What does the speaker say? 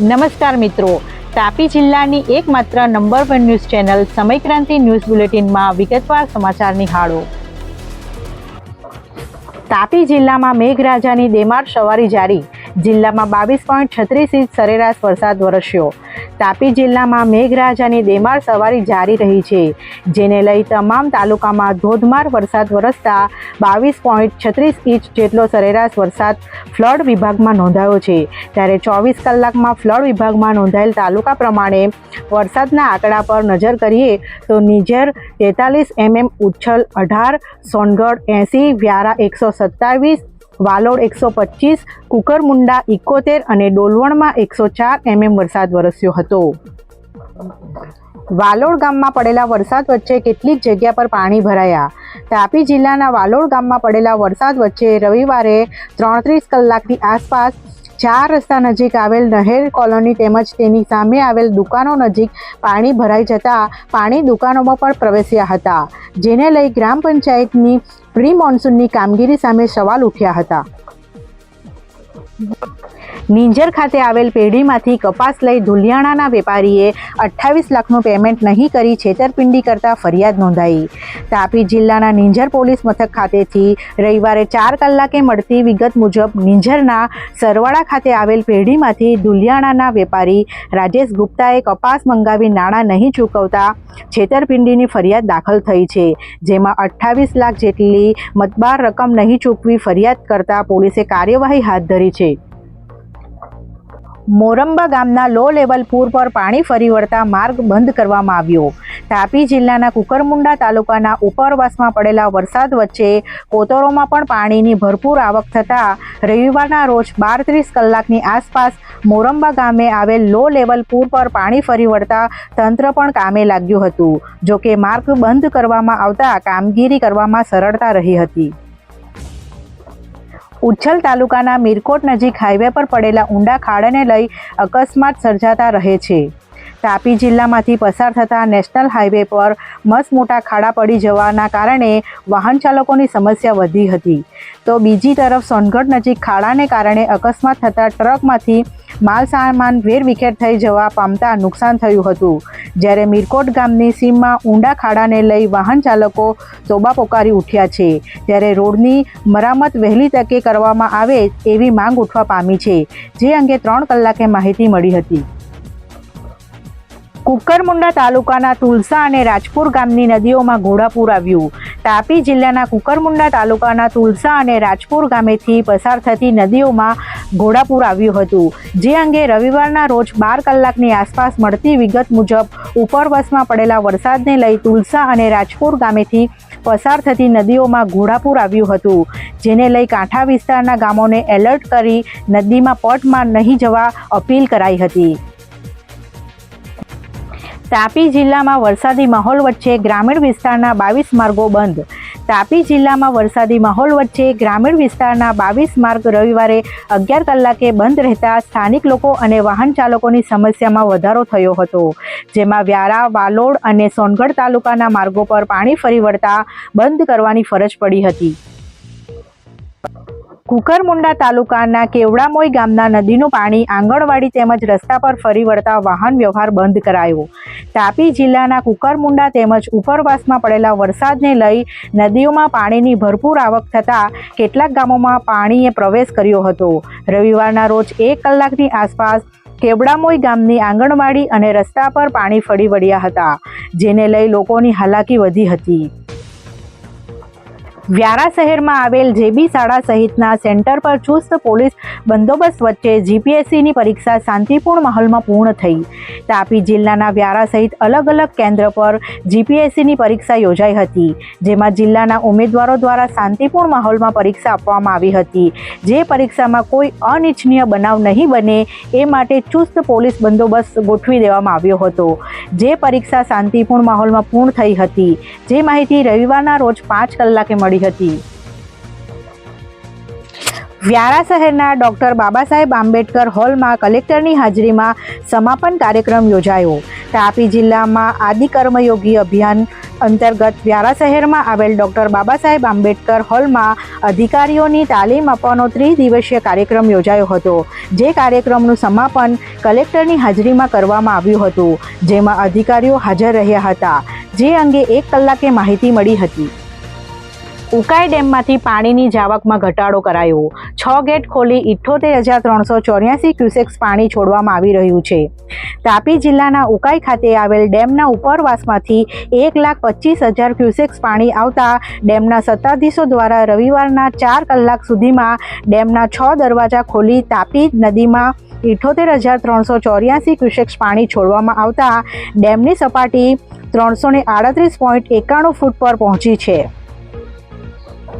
નમસ્કાર મિત્રો. તાપી જિલ્લાની એકમાત્ર number one news channel Samaykranti news બુલેટિનમાં વિગતવાર સમાચાર નિહાળો. તાપી જિલ્લામાં મેઘરાજાની દેમાર સવારી જારી. જિલ્લામાં બાવીસ પોઈન્ટ છત્રીસ ઇંચ સરેરાશ વરસાદ વરસ્યો. તાપી જિલ્લામાં મેઘરાજાની દેમાર સવારી જારી રહી છે, જેને લઈ તમામ તાલુકામાં ધોધમાર વરસાદ વરસતા બાવીસ પોઈન્ટ છત્રીસ ઇંચ જેટલો સરેરાશ વરસાદ ફ્લડ વિભાગમાં નોંધાયો છે. ત્યારે ચોવીસ કલાકમાં ફ્લડ વિભાગમાં નોંધાયેલ તાલુકા પ્રમાણે વરસાદના આંકડા પર નજર કરીએ તો નિઝર તેતાલીસ એમએમ ઉચ્છલ અઢાર, સોનગઢ એંસી, વ્યારા એકસો સત્તાવીસ વાલોડ એકસો પચીસ કુકરમુંડા ઇકોતેર અને ડોલવણમાં એકસો ચાર એમએમ વરસાદ વરસ્યો હતો. વાલોડ ગામમાં પડેલા વરસાદ વચ્ચે કેટલીક જગ્યા પર પાણી ભરાયા. તાપી જિલ્લાના વાલોડ ગામમાં પડેલા વરસાદ વચ્ચે રવિવારે ત્રણત્રીસ કલાકની આસપાસ ચાર રસ્તા નજીક આવેલ નહેર કોલોની તેમજ તેની સામે આવેલ દુકાનો નજીક પાણી ભરાઈ જતા પાણી દુકાનોમાં પણ પ્રવેશ્યા હતા. જેને લઈ ગ્રામ પંચાયતની પ્રી મોન્સૂનની કામગીરી સામે સવાલ ઉઠ્યા હતા. નિંજર ખાતે આવેલ પેઢીમાંથી કપાસ લઈ ધુલિયાણાના વેપારીએ અઠ્ઠાવીસ લાખનું પેમેન્ટ નહીં કરી છેતરપિંડી કરતા ફરિયાદ નોંધાઈ. તાપી જિલ્લાના નિંજર પોલીસ મથક ખાતેથી રવિવારે ચાર કલાકે મળતી વિગત મુજબ નિંજરના સરવાળા ખાતે આવેલ પેઢીમાંથી ધુલિયાણાના વેપારી રાજેશ ગુપ્તાએ કપાસ મંગાવી નાણાં નહીં ચૂકવતા છેતરપિંડીની ફરિયાદ દાખલ થઈ છે, જેમાં અઠ્ઠાવીસ લાખ જેટલી મતબાર રકમ નહીં ચૂકવી ફરિયાદ કરતા પોલીસે કાર્યવાહી હાથ ધરી છે. મોરંબા ગામના લો લેવલ પૂર પર પાણી ફરી વળતા માર્ગ બંધ કરવામાં આવ્યો. તાપી જિલ્લાના કુકરમુંડા તાલુકાના ઉપરવાસમાં પડેલા વરસાદ વચ્ચે કોતરોમાં પણ પાણીની ભરપૂર આવક થતાં રવિવારના રોજ બાર ત્રીસ કલાકની આસપાસ મોરંબા ગામે આવેલ લો લેવલ પૂર પર પાણી ફરી વળતા તંત્ર પણ કામે લાગ્યું હતું, જોકે માર્ગ બંધ કરવામાં આવતા કામગીરી કરવામાં સરળતા રહી હતી. ઉચ્છલ તાલુકાના મીરકોટ નજીક હાઈવે પર પડેલા ઊંડા ખાડાને લઈ અકસ્માત સર્જાતા રહે છે. તાપી જિલ્લામાંથી પસાર થતા નેશનલ હાઈવે પર મસ્ત મોટા ખાડા પડી જવાના કારણે વાહન ચાલકોની સમસ્યા વધી હતી. તો બીજી તરફ સોનગઢ નજીક ખાડાને કારણે અકસ્માત થતા ટ્રકમાંથી માલ સામાન વેરવિખેર થઈ જવા પામતા નુકસાન થયું હતું. જ્યારે મીરકોટ ગામની સીમમાં ઊંડા ખાડાને લઈ વાહન ચાલકો તોબા પોકારી ઉઠ્યા છે. ત્યારે રોડની મરામત વહેલી તકે કરવામાં આવે એવી માંગ ઉઠવા પામી છે, જે અંગે ત્રણ કલાકે માહિતી મળી હતી. કુકરમુંડા તાલુકાના તુલસા અને રાજપુર ગામની નદીઓમાં ઘોડાપૂર આવ્યું. તાપી જિલ્લાના કુકરમુંડા તાલુકાના તુલસા અને રાજપુર ગામેથી પસાર થતી નદીઓમાં ઘોડાપૂર આવ્યું હતું. જે અંગે રવિવારના રોજ બાર કલાકની આસપાસ મળતી વિગત મુજબ ઉપરવસમાં પડેલા વરસાદને લઈ તુલસા અને રાજપુર ગામેથી પસાર થતી નદીઓમાં ઘોડાપૂર આવ્યું હતું, જેને લઈ કાંઠા વિસ્તારના ગામોને એલર્ટ કરી નદીમાં પટમાં નહીં જવા અપીલ કરાઈ હતી. તાપી જિલ્લામાં વરસાદી માહોલ વચ્ચે ગ્રામીણ વિસ્તારના બાવીસ માર્ગો બંધ. તાપી જિલ્લામાં વરસાદી માહોલ વચ્ચે ગ્રામીણ વિસ્તારના બાવીસ માર્ગ રવિવારે અગિયાર કલાકે બંધ રહેતા સ્થાનિક લોકો અને વાહન ચાલકોની સમસ્યામાં વધારો થયો હતો, જેમાં વ્યારા, વાલોડ અને સોનગઢ તાલુકાના માર્ગો પર પાણી ફરી વળતા બંધ કરવાની ફરજ પડી હતી. કુકરમુંડા તાલુકાના કેવડામોઈ ગામના નદીનું પાણી આંગણવાડી તેમજ રસ્તા પર ફરી વળતા વાહન વ્યવહાર બંધ કરાયો. તાપી જિલ્લાના કુકરમુંડા તેમજ ઉપરવાસમાં પડેલા વરસાદને લઈ નદીઓમાં પાણીની ભરપૂર આવક થતાં કેટલાક ગામોમાં પાણીએ પ્રવેશ કર્યો હતો. રવિવારના રોજ એક કલાકની આસપાસ કેવડામોઈ ગામની આંગણવાડી અને રસ્તા પર પાણી ફરી વળ્યા હતા, જેને લઈ લોકોની હાલાકી વધી હતી. વ્યારા શહેરમાં આવેલ જેબી શાળા સહિતના સેન્ટર પર ચુસ્ત પોલીસ બંદોબસ્ત વચ્ચે જીપીએસસીની પરીક્ષા શાંતિપૂર્ણ માહોલમાં પૂર્ણ થઈ. તાપી જિલ્લાના વ્યારા સહિત અલગ અલગ કેન્દ્ર પર જીપીએસસીની પરીક્ષા યોજાઈ હતી, જેમાં જિલ્લાના ઉમેદવારો દ્વારા શાંતિપૂર્ણ માહોલમાં પરીક્ષા આપવામાં આવી હતી. જે પરીક્ષામાં કોઈ અનિચ્છનીય બનાવ નહીં બને એ માટે ચુસ્ત પોલીસ બંદોબસ્ત ગોઠવી દેવામાં આવ્યો હતો. જે પરીક્ષા શાંતિપૂર્ણ માહોલમાં પૂર્ણ થઈ હતી, જે માહિતી રવિવારના રોજ પાંચ કલાકે મળી હતી. વ્યારા શહેરના ડૉક્ટર બાબા સાહેબ આંબેડકર હોલમાં કલેક્ટરની હાજરીમાં સમાપન કાર્યક્રમ યોજાયો. તાપી જિલ્લામાં આદિ કર્મયોગી અભિયાન અંતર્ગત વ્યારા શહેરમાં આવેલ ડૉક્ટર બાબા સાહેબ આંબેડકર હોલમાં અધિકારીઓની તાલીમ આપવાનો ત્રિદિવસીય કાર્યક્રમ યોજાયો હતો. જે કાર્યક્રમનું સમાપન કલેક્ટરની હાજરીમાં કરવામાં આવ્યું હતું, જેમાં અધિકારીઓ હાજર રહ્યા હતા. જે અંગે એક કલાકે માહિતી મળી હતી. ઉકાઈ ડેમમાંથી પાણીની જાવકમાં ઘટાડો કરાયો. છ ગેટ ખોલી ઇઠ્ઠોતેર હજાર ત્રણસો ચોર્યાસી ક્યુસેક્સ પાણી છોડવામાં આવી રહ્યું છે. તાપી જિલ્લાના ઉકાઈ ખાતે આવેલ ડેમના ઉપરવાસમાંથી એક લાખ પચીસ હજાર ક્યુસેક્સ પાણી આવતા ડેમના સત્તાધીશો દ્વારા રવિવારના ચાર કલાક સુધીમાં ડેમના છ દરવાજા ખોલી તાપી નદીમાં ઇઠ્ઠોતેર હજાર ત્રણસો ચોર્યાસી ક્યુસેક્સ પાણી છોડવામાં આવતા ડેમની સપાટી ત્રણસો ને આડત્રીસ પોઈન્ટ એકાણું ફૂટ પર પહોંચી છે.